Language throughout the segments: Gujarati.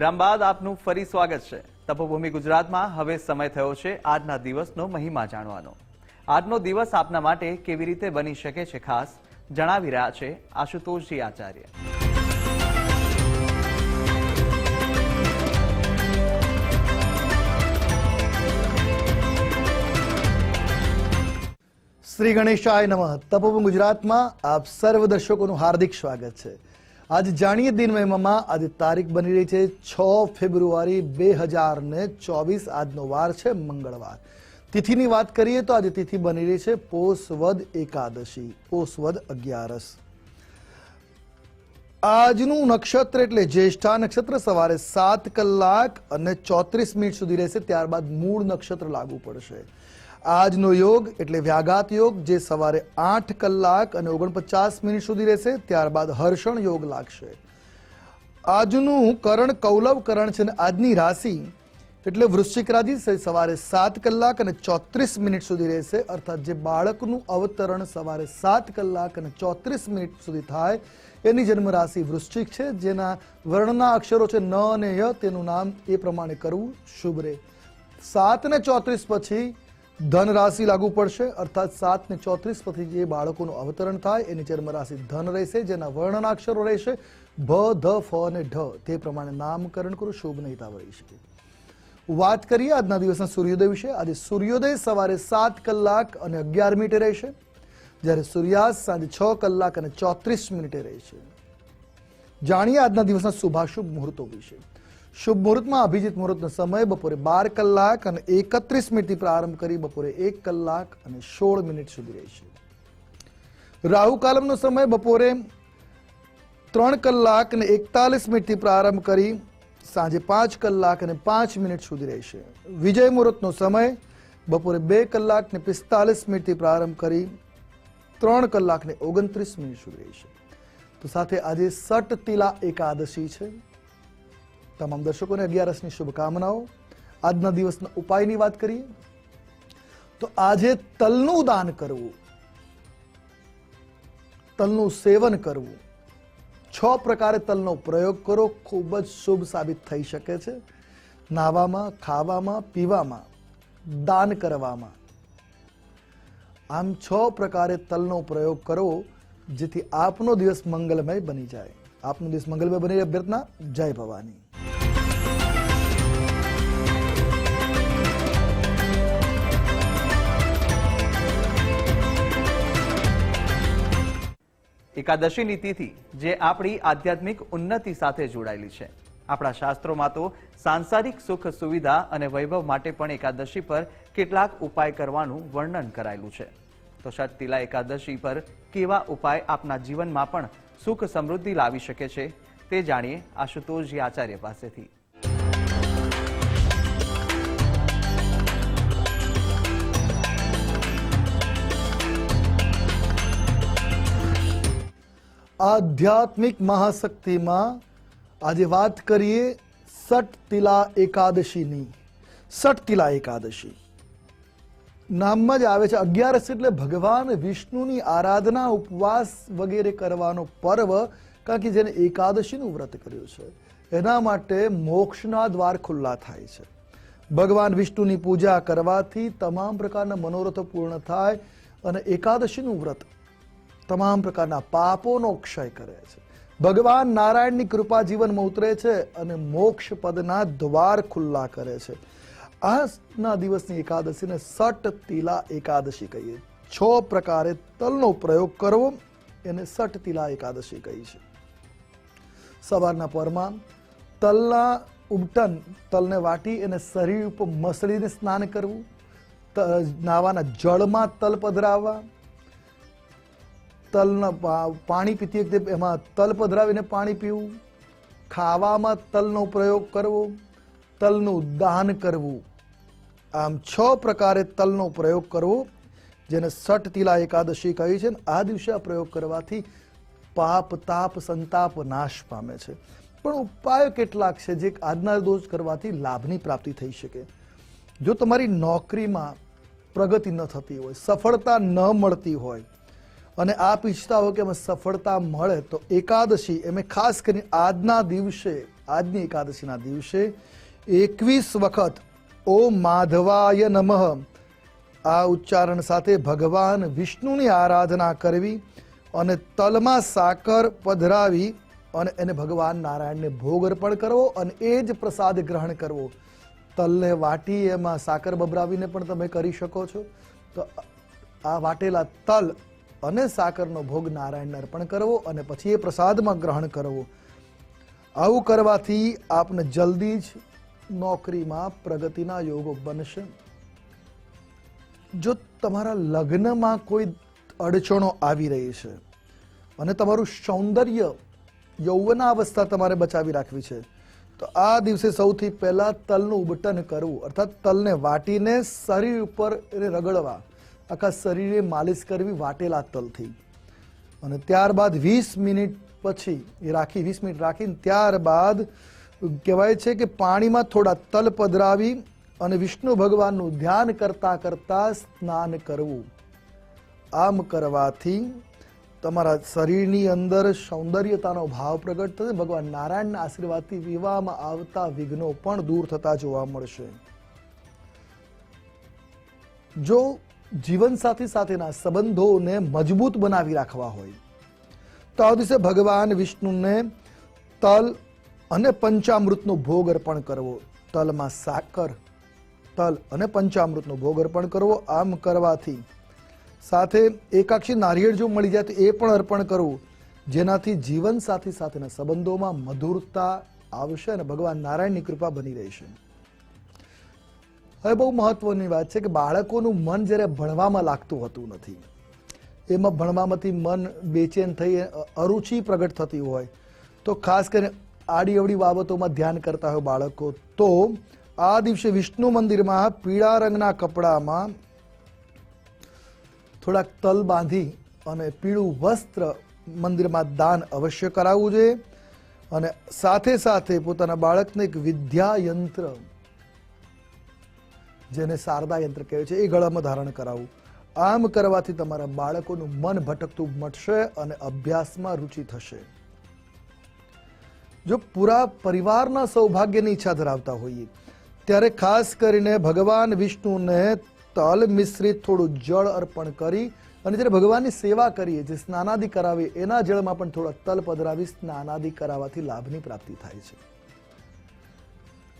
વિરામ બાદ આપનું ફરી સ્વાગત છે. તપોભૂમિ ગુજરાતમાં હવે સમય થયો છે આજના દિવસનો મહિમા જાણવાનો. આજનો દિવસ આપના માટે કેવી રીતે બની શકે છે ખાસ જણાવી રહ્યા છે આશુતોષજી આચાર્ય. શ્રી ગણેશાય નમઃ. તપોભૂમિ ગુજરાતમાં આપ સર્વ દર્શકોનું હાર્દિક સ્વાગત છે. આજે જાણીએ દિન મહિમામાં આજે તારીખ બની રહી છે છ ફેબ્રુઆરી બે હજાર ને ચોવીસ. આજનો વાર છે મંગળવાર. તિથિની વાત કરીએ તો આજે તિથિ બની રહી છે પોષવદ એકાદશી, પોષવદ અગિયારસ. આજનું નક્ષત્ર એટલે જ્યેષ્ઠા નક્ષત્ર, સવારે સાત કલાક અને ચોત્રીસ મિનિટ સુધી રહેશે, ત્યારબાદ મૂળ નક્ષત્ર લાગુ પડશે. આજનો યોગ એટલે વ્યાઘાત યોગ, જે સવારે આઠ કલાક અને ઓગણપચાસ મિનિટ સુધી રહેશે, ત્યારબાદ હર્ષણ યોગ લાગશે. આજનું કરણ કૌલવ કરણ છે અને આજની રાશિ એટલે વૃશ્ચિક રાશિ સવારે સાત કલાક અને ચોત્રીસ મિનિટ સુધી રહેશે, અર્થાત જે બાળકનું અવતરણ સવારે સાત કલાક અને ચોત્રીસ મિનિટ સુધી થાય, એની જન્મ રાશિ વૃશ્ચિક છે, જેના વર્ણના અક્ષરો છે ન અને ય, તેનું નામ એ પ્રમાણે કરવું શુભ રહે સાત ને ચોત્રીસ પછી ધન રાશિ લાગુ પડશે, અર્થાત સાત ને ચોત્રીસ પછી જે બાળકોનું અવતરણ થાય, એની જન્મ રાશિ ધન રહેશે, જેના વર્ણના અક્ષરો રહેશે, ભ, ધ, ફ અને ઢ. તે પ્રમાણે નામકરણ કરું, શુભ નહીતા રહી શકે. વાત કરીએ આજના દિવસના સૂર્યોદય વિશે. આજે સૂર્યોદય સવારે સાત કલાક અને અગિયાર મિનિટે રહેશે. જ્યારે સૂર્યાસ્ત સાંજે છ કલાક અને ચોત્રીસ મિનિટે રહેશે. જાણીએ આજના દિવસના શુભાશુભ મુહૂર્તો વિશે. શુભ મુહૂર્તમાં અભિજીત મુહૂર્તનો સમય બપોરે બાર કલાક અને એકત્રીસ મિનિટથી પ્રારંભ કરી બપોરે એક કલાક અને સોળ મિનિટ સુધી રહેશે રાહુ કાલમનો સમય બપોરે ત્રણ કલાક અને એકતાલીસ મિનિટથી પ્રારંભ કરી સાંજે પાંચ કલાક અને પાંચ મિનિટ સુધી રહેશે વિજય મુહૂર્તનો સમય બપોરે બે કલાક ને પિસ્તાલીસ મિનિટથી પ્રારંભ કરી ત્રણ કલાક ને ઓગણત્રીસ મિનિટ સુધી રહેશે તો સાથે આજે સટ તિલા એકાદશી છે. તમામ દર્શકોને અગિયારસની શુભકામનાઓ. આજના દિવસના ઉપાયની વાત કરીએ. તો આજે તલનું દાન કરવું. તલનું સેવન કરવું. છ પ્રકારે તલનો પ્રયોગ કરો, ખૂબ જ શુભ સાબિત થઈ શકે છે. નાવામાં, ખાવામાં, પીવામાં, દાન કરવામાં. આમ છ પ્રકારે તલનો પ્રયોગ કરો, જેથી આપનો દિવસ મંગલમય બની જાય. આપનો દિવસ મંગલમય બની અભ્યર્થના, જય ભવાની. એકાદશીની તિથિ જે આપણી આધ્યાત્મિક ઉન્નતિ સાથે જોડાયેલી છે. આપણા શાસ્ત્રોમાં તો સાંસારિક સુખ સુવિધા અને વૈભવ માટે પણ એકાદશી પર કેટલાક ઉપાય કરવાનું વર્ણન કરાયેલું છે. તો ષટતિલા એકાદશી પર કેવા ઉપાય આપના જીવનમાં પણ સુખ સમૃદ્ધિ લાવી શકે છે તે જાણીએ આશુતોષજી આચાર્ય પાસેથી. આધ્યાત્મિક મહાશક્તિમાં આજે વાત કરીએ સટ તિલા એકાદશીની. સટ તિલા એકાદશી. નામમાં જ આવે છે અગિયારસ એટલે ભગવાન વિષ્ણુની આરાધના, ઉપવાસ વગેરે કરવાનો પર્વ, કારણ કે જેને એકાદશીનું વ્રત કર્યું છે. એના માટે મોક્ષના દ્વાર ખુલ્લા થાય છે. ભગવાન વિષ્ણુની પૂજા કરવાથી તમામ પ્રકારના મનોરથો પૂર્ણ થાય અને એકાદશીનું વ્રત તમામ પ્રકારના પાપોનો ક્ષય કરે છે. ભગવાન નારાયણની કૃપા જીવનમાં ઉતરે છે અને મોક્ષ પદના દ્વાર ખુલ્લા કરે છે. આજના દિવસની એકાદશીને સટ તિલા એકાદશી કહીએ. છ પ્રકારે તલનો પ્રયોગ કરવો, એને સટ તિલા એકાદશી કહી છે. સવારના પરમાં તલના ઉમટન, તલને વાટી એને શરીર ઉપર મસળીને સ્નાન કરવું નાવાના જળમાં તલ પધરાવવા તલના પાણી પીતી વખતે એમાં તલ પધરાવીને પાણી પીવું. ખાવામાં તલનો પ્રયોગ કરવો, તલનું દાન કરવું. આમ છ પ્રકારે તલનો પ્રયોગ કરવો, જેને સટ તિલા એકાદશી કહી છે આ દિવસે આ પ્રયોગ કરવાથી પાપ, તાપ, સંતાપ, નાશ પામે છે. પણ ઉપાયો કેટલાક છે જે આજના દોષ કરવાથી લાભની પ્રાપ્તિ થઈ શકે. જો તમારી નોકરીમાં પ્રગતિ ન થતી હોય, સફળતા ન મળતી હોય અને આપ ઈચ્છતા હો કે અમે સફળતા મળે, તો એકાદશી, એમે ખાસ કરીને આજના દિવસે, આજની એકાદશીના દિવસે એકવીસ વખત ઓમ માધવાય નમઃ. આ ઉચ્ચારણ સાથે ભગવાન વિષ્ણુની આરાધના કરવી અને તલમાં સાકર પધરાવી અને એને ભગવાન નારાયણને ભોગ અર્પણ કરવો અને એ જ પ્રસાદ ગ્રહણ કરવો. તલને વાટી એમાં સાકર બબરાવીને પણ તમે કરી શકો છો. તો આ વાટેલા તલ અને સાકરનો ભોગ નારાયણને અર્પણ કરવો અને પછી એ પ્રસાદમાં ગ્રહણ કરવો. આવું કરવાથી આપને જલ્દી જ નોકરીમાં પ્રગતિના યોગો બનશે. જો તમારા લગ્નમાં કોઈ અડચણો આવી રહી છે અને તમારું સૌંદર્ય યૌવનાવસ્થા તમારે બચાવી રાખવી છે, તો આ દિવસે સૌથી પહેલા તલનું ઉબટન કરવું, અર્થાત તલને વાટીને શરીર ઉપર એને રગડવા. આખા શરીરે માલિશ કરવી વાટેલા તલથી અને ત્યારબાદ વીસ મિનિટ પછી એ રાખી, વીસ મિનિટ રાખીને ત્યારબાદ કહેવાય છે કે પાણીમાં થોડા તલ પધરાવી અને વિષ્ણુ ભગવાનનું ધ્યાન કરતા કરતા સ્નાન કરવું. આમ કરવાથી તમારા શરીરની અંદર સૌંદર્યતાનો ભાવ પ્રગટ થશે, ભગવાન નારાયણના આશીર્વાદથી વિવાહમાં આવતા વિઘ્નો પણ દૂર થતા જોવા મળશે. જો જીવનસાથી સાથેના સંબંધોને મજબૂત બનાવી રાખવા હોય. તો આ દિવસે ભગવાન વિષ્ણુને તલ અને પંચામૃતનો ભોગ અર્પણ કરવો. તલમાં સાકર, તલ અને પંચામૃતનો ભોગ અર્પણ કરવો, આમ કરવાથી. સાથે એકાક્ષી નારિયેળ જો મળી જાય તો એ પણ અર્પણ કરવું. જેનાથી જીવનસાથી સાથેના સંબંધોમાં મધુરતા આવશે અને ભગવાન નારાયણની કૃપા બની રહેશે. હવે બહુ મહત્વની વાત છે કે બાળકોનું મન જ્યારે ભણવામાં લાગતું હોતું નથી, એમાં ભણવામાંથી મન બેચેન થઈ અરુચિ પ્રગટ થતી હોય, તો ખાસ કરીને આડી અવડી બાબતોમાં ધ્યાન કરતા હોય બાળકો, તો આ દિવસે વિષ્ણુ મંદિરમાં પીળા રંગના કપડામાં થોડાક તલ બાંધી અને પીળું વસ્ત્ર મંદિરમાં દાન અવશ્ય કરાવવું જોઈએ અને સાથે સાથે પોતાના બાળકને એક વિદ્યા યંત્ર જેને શારદા યંત્ર કહે છે, એ ગળામાં ધારણ કરાવવું આમ કરવાથી તમારા બાળકોનું મન ભટકતું મટશે અને અભ્યાસમાં રુચિ થશે. જો પૂરા પરિવારના સૌભાગ્યની ઈચ્છા ધરાવતા હોઈએ, ત્યારે ખાસ કરીને ભગવાન વિષ્ણુને તલ મિશ્રિત થોડું જળ અર્પણ કરી અને જ્યારે ભગવાનની સેવા કરીએ, જે સ્નાનાદિ કરાવીએ, એના જળમાં પણ થોડા તલ પધરાવી સ્નાનાદિ કરાવવાથી લાભની પ્રાપ્તિ થાય છે.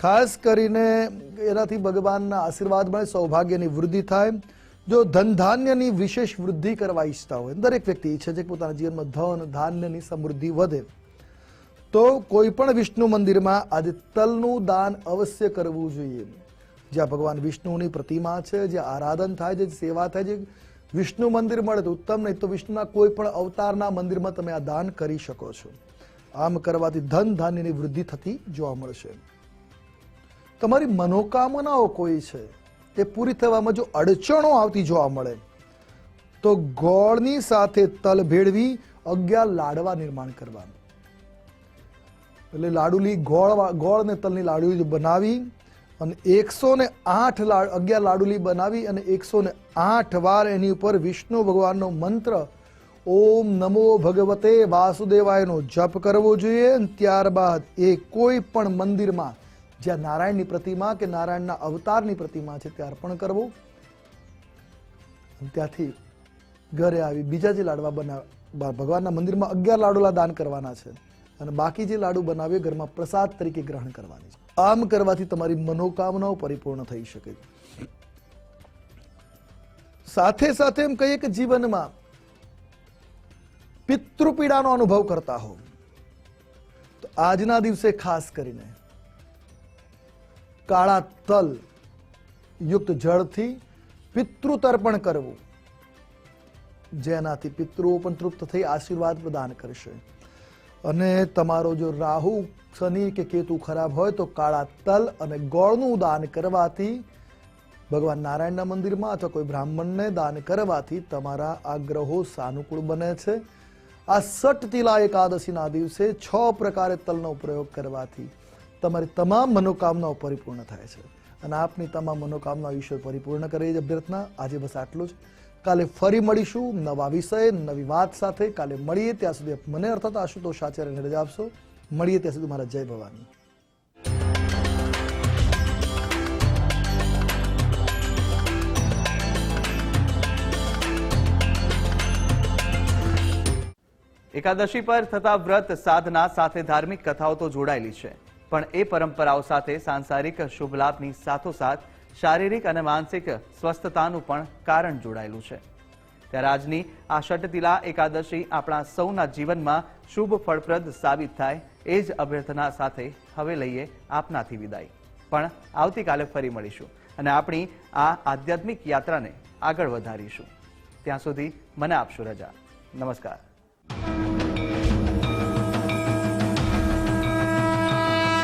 ખાસ કરીને એનાથી ભગવાનના આશીર્વાદ મળે, સૌભાગ્યની વૃદ્ધિ થાય. જો ધન ધાન્યની વિશેષ વૃદ્ધિ કરવા ઈચ્છતા હોય, દરેક વ્યક્તિ ઈચ્છે છે કે પોતાના જીવનમાં ધન, ધાન્યની સમૃદ્ધિ વધે. તો કોઈ પણ વિષ્ણુ મંદિરમાં આજે તલનું દાન અવશ્ય કરવું જોઈએ. જ્યાં ભગવાન વિષ્ણુની પ્રતિમા છે જે આરાધન થાય છે સેવા થાય છે, વિષ્ણુ મંદિર મળે તો ઉત્તમ, નહીં તો વિષ્ણુના કોઈ પણ અવતારના મંદિરમાં તમે આ દાન કરી શકો છો. આમ કરવાથી ધન ધાન્યની વૃદ્ધિ થતી જોવા મળશે. તમારી મનોકામનાઓ કોઈ છે એ પૂરી થવામાં જો અડચણો આવતી જોવા મળે, તો ગોળની સાથે તલ ભેળવી અગિયાર લાડવા નિર્માણ કરવાનું. એટલે લાડુલી ગોળ ગોળ અને તલની લાડુલી બનાવી અને એકસો ને આઠ લાડ અગિયાર લાડુલી બનાવી અને એકસો ને આઠ વાર એની ઉપર વિષ્ણુ ભગવાનનો મંત્ર, ઓમ નમો ભગવતે વાસુદેવાયનો જપ કરવો જોઈએ. ત્યારબાદ એ કોઈ પણ મંદિરમાં જ્યાં નારાયણની પ્રતિમા કે નારાયણના અવતારની પ્રતિમા છે તે અર્પણ કરવું. ત્યાંથી ઘરે આવી બીજા જે લાડવા બનાવ ભગવાનના મંદિરમાં અગિયાર લાડુલા દાન કરવાના છે. અને બાકી જે લાડુ બનાવીએ ઘરમાં પ્રસાદ તરીકે ગ્રહણ કરવાની છે. આમ કરવાથી તમારી મનોકામનાઓ પરિપૂર્ણ થઈ શકે. સાથે સાથે એમ કહીએ કે જીવનમાં પિતૃપીડાનો અનુભવ કરતા હો તો આજના દિવસે ખાસ કરીને કાળા તલ યુક્ત જળથી પિતૃ તર્પણ કરવું. જેનાથી પિતૃઓ પણ તૃપ્ત થઈ આશીર્વાદ પ્રદાન કરશે. અને તમારો જો રાહુ, શનિ કે કેતુ ખરાબ હોય તો કાળા તલ અને ગોળનું દાન કરવાથી ભગવાન નારાયણના મંદિરમાં અથવા કોઈ બ્રાહ્મણને દાન કરવાથી તમારા આ ગ્રહો સાનુકૂળ બને છે. આ સટ તિલા એકાદશીના દિવસે છ પ્રકારે તલનો પ્રયોગ કરવાથી તમારી તમામ મનોકામનાઓ પરિપૂર્ણ થાય છે. અને આપની તમામ મનોકામના ઈશ્વર પરિપૂર્ણ કરે છે અભ્યર્થના. આજે બસ આટલું જ. કાલે ફરી મળીશું. નવા વિષય, નવી વાત સાથે. કાલે મળીએ ત્યાં સુધી મને અર્થાત આશુતોષ આચાર્યને રજા આપશો. મળીએ ત્યાં સુધી મારા જય ભવાની. એકાદશી પર થતા વ્રત, સાધના સાથે ધાર્મિક કથાઓ તો જોડાયેલી છે. પણ એ પરંપરાઓ સાથે સાંસારિક શુભ લાભની સાથોસાથ શારીરિક અને માનસિક સ્વસ્થતાનું પણ કારણ જોડાયેલું છે. ત્યારે આજની આ ષટતિલા એકાદશી આપણા સૌના જીવનમાં શુભ ફળપ્રદ સાબિત થાય એ જ અભ્યર્થના સાથે હવે લઈએ આપનાથી વિદાય. પણ આવતીકાલે ફરી મળીશું અને આપણી આ આધ્યાત્મિક યાત્રાને આગળ વધારીશું. ત્યાં સુધી મને આપશો રજા. નમસ્કાર.